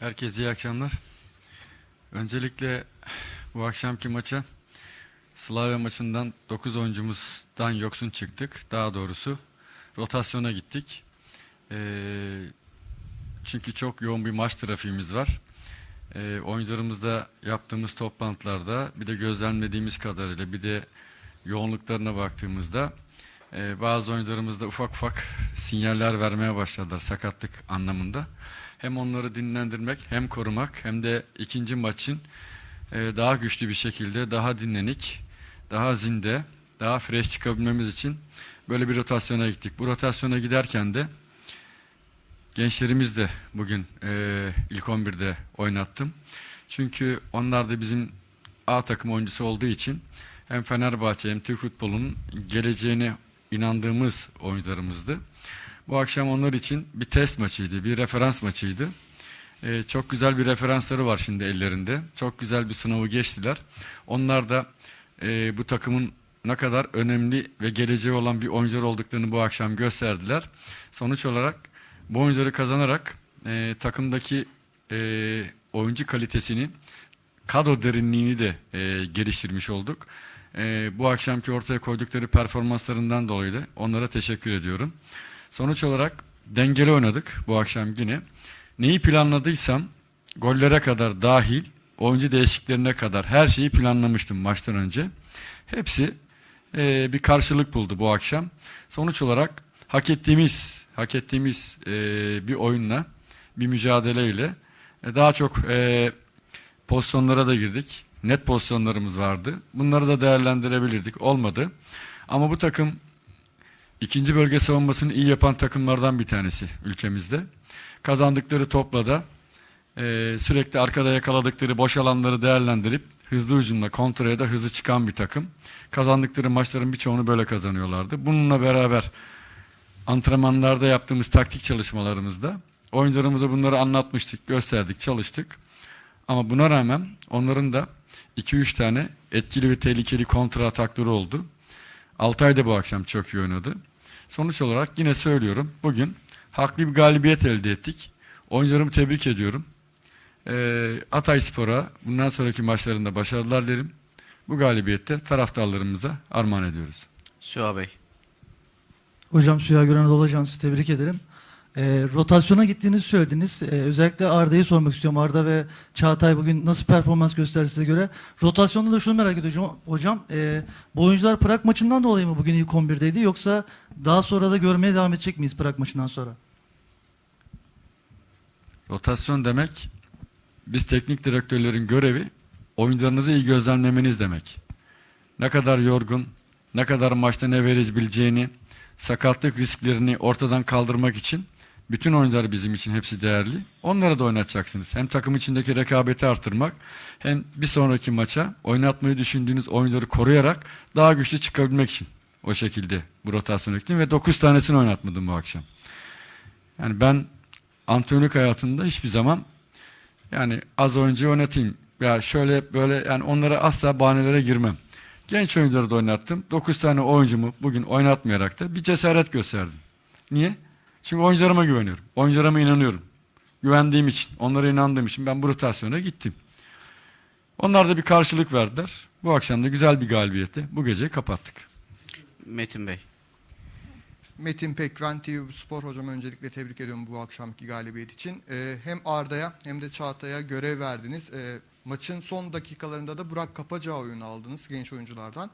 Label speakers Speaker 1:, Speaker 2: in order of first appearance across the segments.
Speaker 1: Herkese iyi akşamlar. Öncelikle bu akşamki maça Slavia maçından 9 oyuncumuzdan yoksun çıktık. Daha doğrusu rotasyona gittik. Ee, çünkü çok yoğun bir maç trafiğimiz var. Ee, oyuncularımızda yaptığımız toplantılarda bir de gözlemlediğimiz kadarıyla bir de yoğunluklarına baktığımızda e, bazı oyuncularımızda ufak ufak sinyaller vermeye başladılar sakatlık anlamında. Hem onları dinlendirmek hem korumak hem de ikinci maçın e, daha güçlü bir şekilde daha dinlenik, daha zinde, daha fresh çıkabilmemiz için böyle bir rotasyona gittik. Bu rotasyona giderken de gençlerimiz de bugün e, ilk 11'de oynattım. Çünkü onlar da bizim A takım oyuncusu olduğu için hem Fenerbahçe hem Türk futbolunun geleceğine inandığımız oyuncularımızdı. Bu akşam onlar için bir test maçıydı, bir referans maçıydı. Ee, çok güzel bir referansları var şimdi ellerinde. Çok güzel bir sınavı geçtiler. Onlar da e, bu takımın ne kadar önemli ve geleceği olan bir oyuncular olduklarını bu akşam gösterdiler. Sonuç olarak bu oyuncuları kazanarak e, takımdaki e, oyuncu kalitesini, kadro derinliğini de e, geliştirmiş olduk. E, bu akşamki ortaya koydukları performanslarından dolayı da onlara teşekkür ediyorum. Sonuç olarak dengeli oynadık bu akşam yine. Neyi planladıysam gollere kadar dahil, oyuncu değişikliklerine kadar her şeyi planlamıştım maçtan önce. Hepsi e, bir karşılık buldu bu akşam. Sonuç olarak hak ettiğimiz, hak ettiğimiz e, bir oyunla, bir mücadeleyle e, daha çok e, pozisyonlara da girdik. Net pozisyonlarımız vardı. Bunları da değerlendirebilirdik. Olmadı. Ama bu takım ikinci bölge savunmasını iyi yapan takımlardan bir tanesi ülkemizde. Kazandıkları topla da e, sürekli arkada yakaladıkları boş alanları değerlendirip hızlı hücumla kontraya da hızlı çıkan bir takım. Kazandıkları maçların birçoğunu böyle kazanıyorlardı. Bununla beraber antrenmanlarda yaptığımız taktik çalışmalarımızda oyuncularımıza bunları anlatmıştık, gösterdik, çalıştık. Ama buna rağmen onların da 2-3 tane etkili ve tehlikeli kontra atakları oldu. Altay da bu akşam çok iyi oynadı. Sonuç olarak yine söylüyorum bugün haklı bir galibiyet elde ettik. Oyuncularımı tebrik ediyorum. Ee, Hatay Spor'a bundan sonraki maçlarında başarılar dilerim. Bu galibiyette taraftarlarımıza armağan ediyoruz.
Speaker 2: Süha Bey.
Speaker 3: Hocam Süha Gören Anadolu Ajansı tebrik ederim. Ee, rotasyona gittiğinizi söylediniz. Ee, özellikle Arda'yı sormak istiyorum. Arda ve Çağatay bugün nasıl performans gösterdi size göre? Rotasyonda da şunu merak ediyorum hocam. E, bu oyuncular Prag maçından dolayı mı bugün ilk 11'deydi yoksa daha sonra da görmeye devam edecek miyiz Prag maçından sonra?
Speaker 1: Rotasyon demek biz teknik direktörlerin görevi oyuncularınızı iyi gözlemlemeniz demek. Ne kadar yorgun, ne kadar maçta ne verebileceğini, sakatlık risklerini ortadan kaldırmak için bütün oyuncular bizim için hepsi değerli. Onlara da oynatacaksınız. Hem takım içindeki rekabeti artırmak hem bir sonraki maça oynatmayı düşündüğünüz oyuncuları koruyarak daha güçlü çıkabilmek için o şekilde bu rotasyonu ekledim ve 9 tanesini oynatmadım bu akşam. Yani ben antrenörlük hayatında hiçbir zaman yani az oyuncu oynatayım ya şöyle böyle yani onlara asla bahanelere girmem. Genç oyuncuları da oynattım. 9 tane oyuncumu bugün oynatmayarak da bir cesaret gösterdim. Niye? Çünkü oyuncularıma güveniyorum. Oyuncularıma inanıyorum. Güvendiğim için, onlara inandığım için ben bu rotasyona gittim. Onlar da bir karşılık verdiler. Bu akşam da güzel bir galibiyetle bu geceyi kapattık.
Speaker 2: Metin Bey.
Speaker 4: Metin Pekven TV Spor hocam öncelikle tebrik ediyorum bu akşamki galibiyet için. Ee, hem Arda'ya hem de Çağatay'a görev verdiniz. Ee, maçın son dakikalarında da Burak Kapacak'ı oyuna aldınız genç oyunculardan.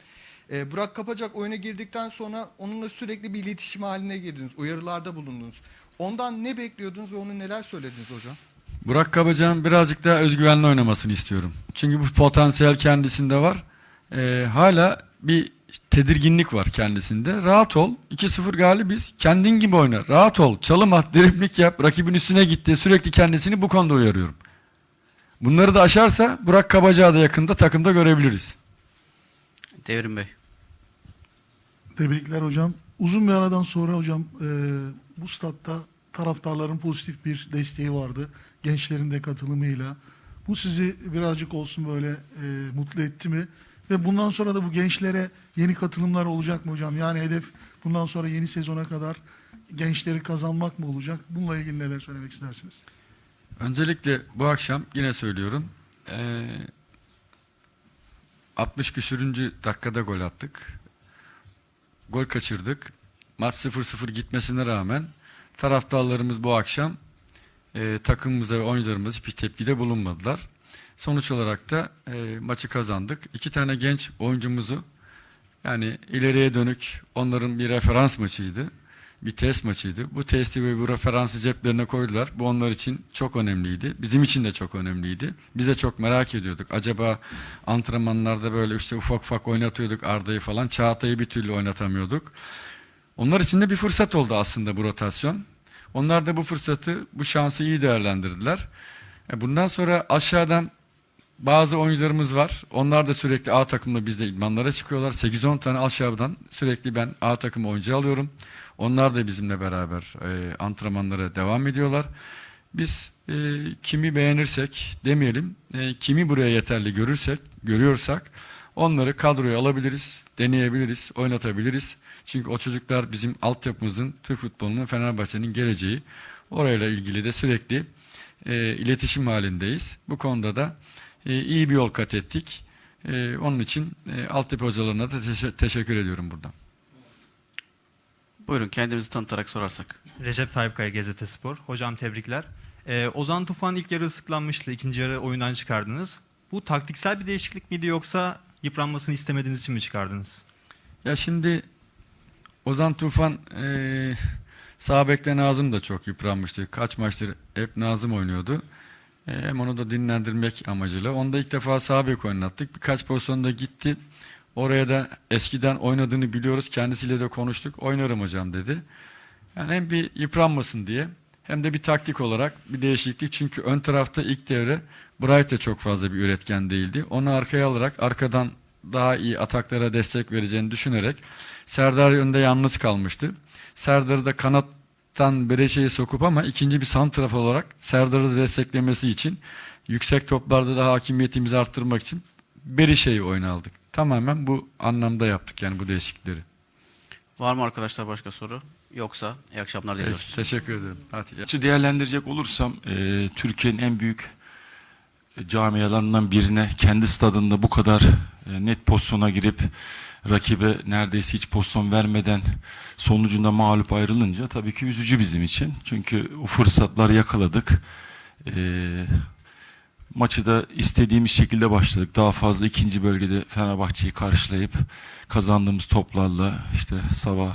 Speaker 4: Ee, Burak Kapacak oyuna girdikten sonra onunla sürekli bir iletişim haline girdiniz. Uyarılarda bulundunuz. Ondan ne bekliyordunuz ve onu neler söylediniz hocam?
Speaker 1: Burak Kabacak'ın birazcık daha özgüvenli oynamasını istiyorum. Çünkü bu potansiyel kendisinde var. Ee, hala bir tedirginlik var kendisinde. Rahat ol. 2-0 galibiz. Kendin gibi oyna. Rahat ol. Çalım at, driblik yap. Rakibin üstüne gitti. Sürekli kendisini bu konuda uyarıyorum. Bunları da aşarsa Burak Kabacak'ı da yakında takımda görebiliriz.
Speaker 2: Devrim Bey.
Speaker 5: Tebrikler hocam. Uzun bir aradan sonra hocam e, bu statta taraftarların pozitif bir desteği vardı. Gençlerin de katılımıyla. Bu sizi birazcık olsun böyle e, mutlu etti mi? Ve bundan sonra da bu gençlere yeni katılımlar olacak mı hocam? Yani hedef bundan sonra yeni sezona kadar gençleri kazanmak mı olacak? Bununla ilgili neler söylemek istersiniz?
Speaker 1: Öncelikle bu akşam yine söylüyorum. eee 60 küsürüncü dakikada gol attık. Gol kaçırdık. Maç 0-0 gitmesine rağmen taraftarlarımız bu akşam eee takımımıza ve oyuncularımıza hiçbir tepkide bulunmadılar. Sonuç olarak da eee, maçı kazandık. İki tane genç oyuncumuzu yani ileriye dönük onların bir referans maçıydı. Bir test maçıydı. Bu testi ve bu referansı ceplerine koydular. Bu onlar için çok önemliydi. Bizim için de çok önemliydi. Biz de çok merak ediyorduk. Acaba antrenmanlarda böyle işte ufak ufak oynatıyorduk Arda'yı falan. Çağatay'ı bir türlü oynatamıyorduk. Onlar için de bir fırsat oldu aslında bu rotasyon. Onlar da bu fırsatı, bu şansı iyi değerlendirdiler. E, Bundan sonra aşağıdan bazı oyuncularımız var. Onlar da sürekli A takımla bizde idmanlara çıkıyorlar. 8-10 tane aşağıdan sürekli ben A takım oyuncu alıyorum. Onlar da bizimle beraber e, antrenmanlara devam ediyorlar. Biz e, kimi beğenirsek demeyelim, e, kimi buraya yeterli görürsek, görüyorsak onları kadroya alabiliriz, deneyebiliriz, oynatabiliriz. Çünkü o çocuklar bizim altyapımızın, Türk futbolunun, Fenerbahçe'nin geleceği. Orayla ilgili de sürekli e, iletişim halindeyiz. Bu konuda da e, iyi bir yol kat ettik. E, onun için e, altyapı hocalarına da teşe- teşekkür ediyorum buradan.
Speaker 2: Buyurun kendimizi tanıtarak sorarsak.
Speaker 6: Recep Tayyip Kaya Gazete Spor. Hocam tebrikler. Ee, Ozan Tufan ilk yarı ıslıklanmıştı. ikinci yarı oyundan çıkardınız. Bu taktiksel bir değişiklik miydi yoksa yıpranmasını istemediğiniz için mi çıkardınız?
Speaker 1: Ya şimdi Ozan Tufan e, sağ bekte Nazım da çok yıpranmıştı. Kaç maçtır hep Nazım oynuyordu. E, hem onu da dinlendirmek amacıyla. Onu da ilk defa sağ bek oynattık. Birkaç pozisyonda gitti. Oraya da eskiden oynadığını biliyoruz. Kendisiyle de konuştuk. Oynarım hocam dedi. Yani hem bir yıpranmasın diye hem de bir taktik olarak bir değişiklik. Çünkü ön tarafta ilk devre Bright de çok fazla bir üretken değildi. Onu arkaya alarak arkadan daha iyi ataklara destek vereceğini düşünerek Serdar önde yalnız kalmıştı. Serdar'ı da kanattan Bereşe'yi sokup ama ikinci bir santraf olarak Serdar'ı da desteklemesi için yüksek toplarda da hakimiyetimizi arttırmak için Berişe'yi oyuna aldık. Tamamen bu anlamda yaptık yani bu değişiklikleri.
Speaker 2: Var mı arkadaşlar başka soru? Yoksa iyi akşamlar diliyoruz.
Speaker 1: Evet, teşekkür ederim. Hadi.
Speaker 7: Değerlendirecek olursam e, Türkiye'nin en büyük e, camialarından birine kendi stadında bu kadar e, net pozisyona girip rakibe neredeyse hiç pozisyon vermeden sonucunda mağlup ayrılınca tabii ki üzücü bizim için. Çünkü o fırsatları yakaladık. E, maçı da istediğimiz şekilde başladık. Daha fazla ikinci bölgede Fenerbahçe'yi karşılayıp kazandığımız toplarla işte sabah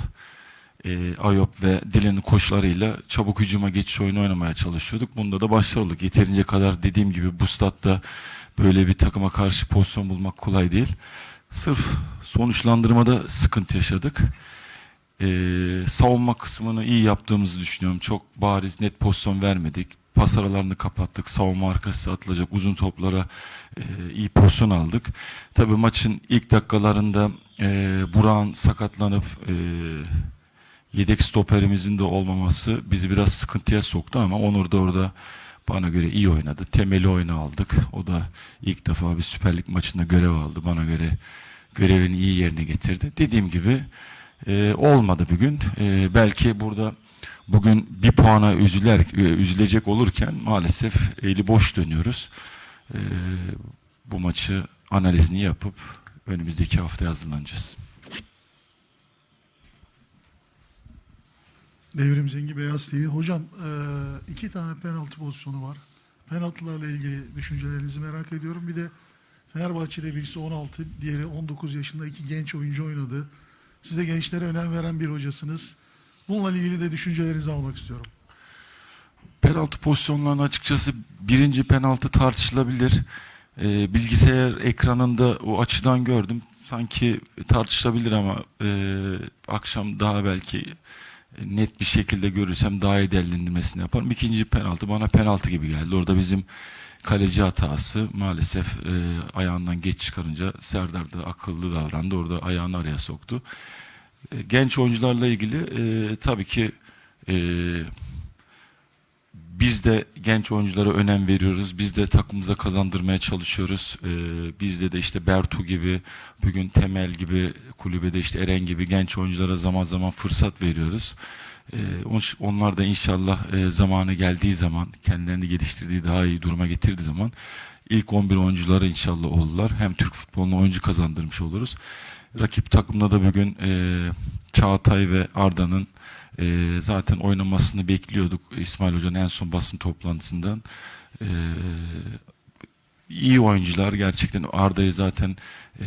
Speaker 7: e, Ayop ve Dilen'in koşularıyla çabuk hücuma geçiş oyunu oynamaya çalışıyorduk. Bunda da başarılı. Yeterince kadar dediğim gibi bu statta böyle bir takıma karşı pozisyon bulmak kolay değil. Sırf sonuçlandırmada sıkıntı yaşadık. Ee, savunma kısmını iyi yaptığımızı düşünüyorum. Çok bariz net pozisyon vermedik. Pas aralarını kapattık. Savunma arkası atılacak uzun toplara e, iyi pozisyon aldık. Tabii maçın ilk dakikalarında e, Burak'ın sakatlanıp e, yedek stoperimizin de olmaması bizi biraz sıkıntıya soktu ama Onur da orada bana göre iyi oynadı. Temeli oyunu aldık. O da ilk defa bir Süper Lig maçında görev aldı. Bana göre görevini iyi yerine getirdi. Dediğim gibi e, olmadı bugün. E, belki burada bugün bir puana üzüler, e, üzülecek olurken maalesef eli boş dönüyoruz. E, bu maçı analizini yapıp önümüzdeki hafta hazırlanacağız.
Speaker 5: Devrim Zengi Beyaz TV. Hocam e, iki tane penaltı pozisyonu var. Penaltılarla ilgili düşüncelerinizi merak ediyorum. Bir de Fenerbahçe'de birisi 16, diğeri 19 yaşında iki genç oyuncu oynadı. Siz de gençlere önem veren bir hocasınız. Bununla ilgili de düşüncelerinizi almak istiyorum.
Speaker 7: Penaltı pozisyonlarının açıkçası birinci penaltı tartışılabilir. Ee, bilgisayar ekranında o açıdan gördüm. Sanki tartışılabilir ama e, akşam daha belki net bir şekilde görürsem daha iyi değerlendirmesini yaparım. İkinci penaltı bana penaltı gibi geldi. Orada bizim kaleci hatası maalesef e, ayağından geç çıkarınca Serdar da akıllı davrandı. Orada ayağını araya soktu. E, genç oyuncularla ilgili e, tabii ki e, biz de genç oyunculara önem veriyoruz. Biz de takımımıza kazandırmaya çalışıyoruz. Ee, bizde de işte Bertu gibi, bugün Temel gibi, kulübede işte Eren gibi genç oyunculara zaman zaman fırsat veriyoruz. E, on- onlar da inşallah e, zamanı geldiği zaman kendilerini geliştirdiği daha iyi duruma getirdiği zaman ilk 11 oyuncuları inşallah oldular. Hem Türk futboluna oyuncu kazandırmış oluruz. Rakip takımda da bugün e, Çağatay ve Arda'nın e, zaten oynamasını bekliyorduk İsmail Hoca'nın en son basın toplantısından. E, iyi oyuncular gerçekten Arda'yı zaten e,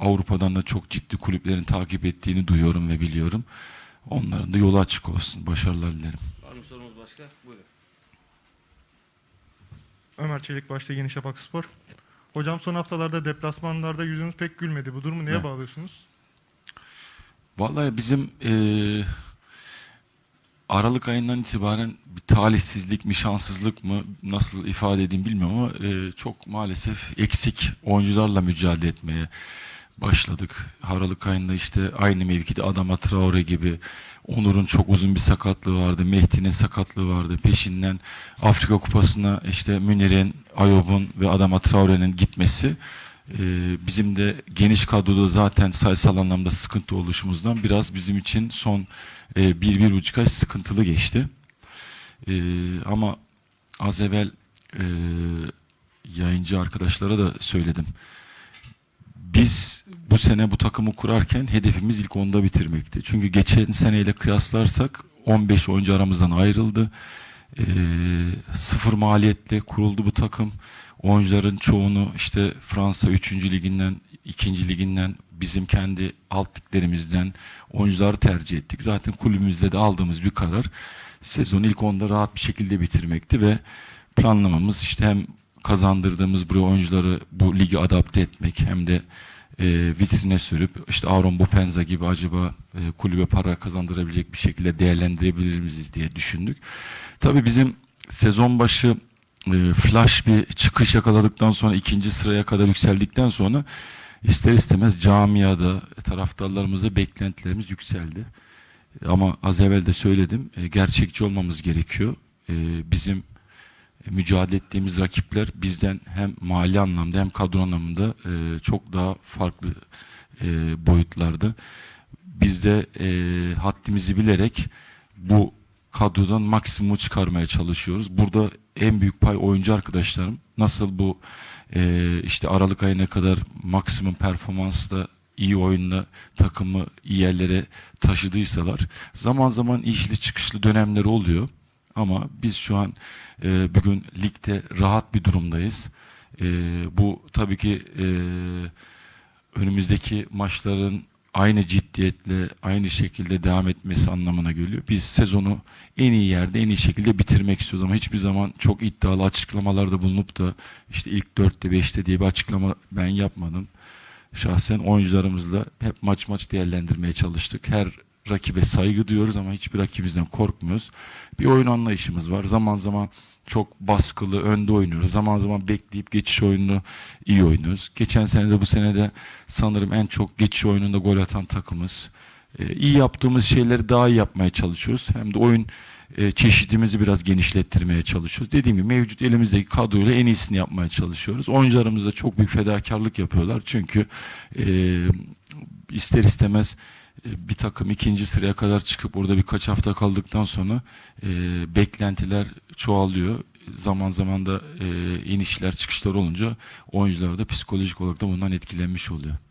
Speaker 7: Avrupa'dan da çok ciddi kulüplerin takip ettiğini duyuyorum ve biliyorum. Onların da yolu açık olsun. Başarılar dilerim.
Speaker 2: Var mı sorumuz başka? Buyurun.
Speaker 8: Ömer Çelik başta Yeni Şafak Spor. Hocam son haftalarda deplasmanlarda yüzünüz pek gülmedi. Bu durumu neye
Speaker 7: Ne?
Speaker 8: bağlıyorsunuz?
Speaker 7: Vallahi bizim eee, Aralık ayından itibaren bir talihsizlik mi şanssızlık mı nasıl ifade edeyim bilmiyorum ama eee, çok maalesef eksik oyuncularla mücadele etmeye başladık. Aralık ayında işte aynı mevkide Adama Traore gibi Onur'un çok uzun bir sakatlığı vardı. Mehdi'nin sakatlığı vardı. Peşinden Afrika Kupası'na işte Münir'in, Ayob'un ve Adama Traore'nin gitmesi ee, bizim de geniş kadroda zaten sayısal anlamda sıkıntı oluşumuzdan biraz bizim için son e, bir, bir buçuk ay sıkıntılı geçti. Ee, ama az evvel e, yayıncı arkadaşlara da söyledim. Biz bu sene bu takımı kurarken hedefimiz ilk onda bitirmekti. Çünkü geçen seneyle kıyaslarsak 15 oyuncu aramızdan ayrıldı. Ee, sıfır maliyetle kuruldu bu takım. Oyuncuların çoğunu işte Fransa 3. liginden, 2. liginden, bizim kendi alt liglerimizden oyuncuları tercih ettik. Zaten kulübümüzde de aldığımız bir karar sezon ilk onda rahat bir şekilde bitirmekti ve planlamamız işte hem kazandırdığımız buraya oyuncuları bu ligi adapte etmek hem de e, vitrine sürüp işte Aaron Bopenza gibi acaba e, kulübe para kazandırabilecek bir şekilde değerlendirebilir miyiz diye düşündük. Tabii bizim sezon başı e, flash bir çıkış yakaladıktan sonra ikinci sıraya kadar yükseldikten sonra ister istemez camiada taraftarlarımızda beklentilerimiz yükseldi. Ama az evvel de söyledim e, gerçekçi olmamız gerekiyor. E, bizim e, mücadele ettiğimiz rakipler bizden hem mali anlamda hem kadro anlamında e, çok daha farklı e, boyutlarda. Biz de e, haddimizi bilerek bu kadrodan maksimumu çıkarmaya çalışıyoruz. Burada en büyük pay oyuncu arkadaşlarım. Nasıl bu e, işte Aralık ayına kadar maksimum performansla iyi oyunla takımı iyi yerlere taşıdıysalar zaman zaman işli çıkışlı dönemleri oluyor. Ama biz şu an e, bugün ligde rahat bir durumdayız. E, bu tabii ki e, önümüzdeki maçların aynı ciddiyetle, aynı şekilde devam etmesi anlamına geliyor. Biz sezonu en iyi yerde, en iyi şekilde bitirmek istiyoruz ama hiçbir zaman çok iddialı açıklamalarda bulunup da işte ilk 4'te 5'te diye bir açıklama ben yapmadım. Şahsen oyuncularımızla hep maç maç değerlendirmeye çalıştık. Her rakibe saygı duyuyoruz ama hiçbir rakibimizden korkmuyoruz. Bir oyun anlayışımız var. Zaman zaman çok baskılı, önde oynuyoruz. Zaman zaman bekleyip geçiş oyununu iyi oynuyoruz. Geçen sene de bu sene de sanırım en çok geçiş oyununda gol atan takımız. Ee, iyi yaptığımız şeyleri daha iyi yapmaya çalışıyoruz. Hem de oyun e, çeşidimizi biraz genişlettirmeye çalışıyoruz. Dediğim gibi mevcut elimizdeki kadroyla en iyisini yapmaya çalışıyoruz. Oyuncularımız da çok büyük fedakarlık yapıyorlar. Çünkü e, ister istemez bir takım ikinci sıraya kadar çıkıp orada birkaç hafta kaldıktan sonra e, beklentiler çoğalıyor. Zaman zaman da e, inişler çıkışlar olunca oyuncular da psikolojik olarak da bundan etkilenmiş oluyor.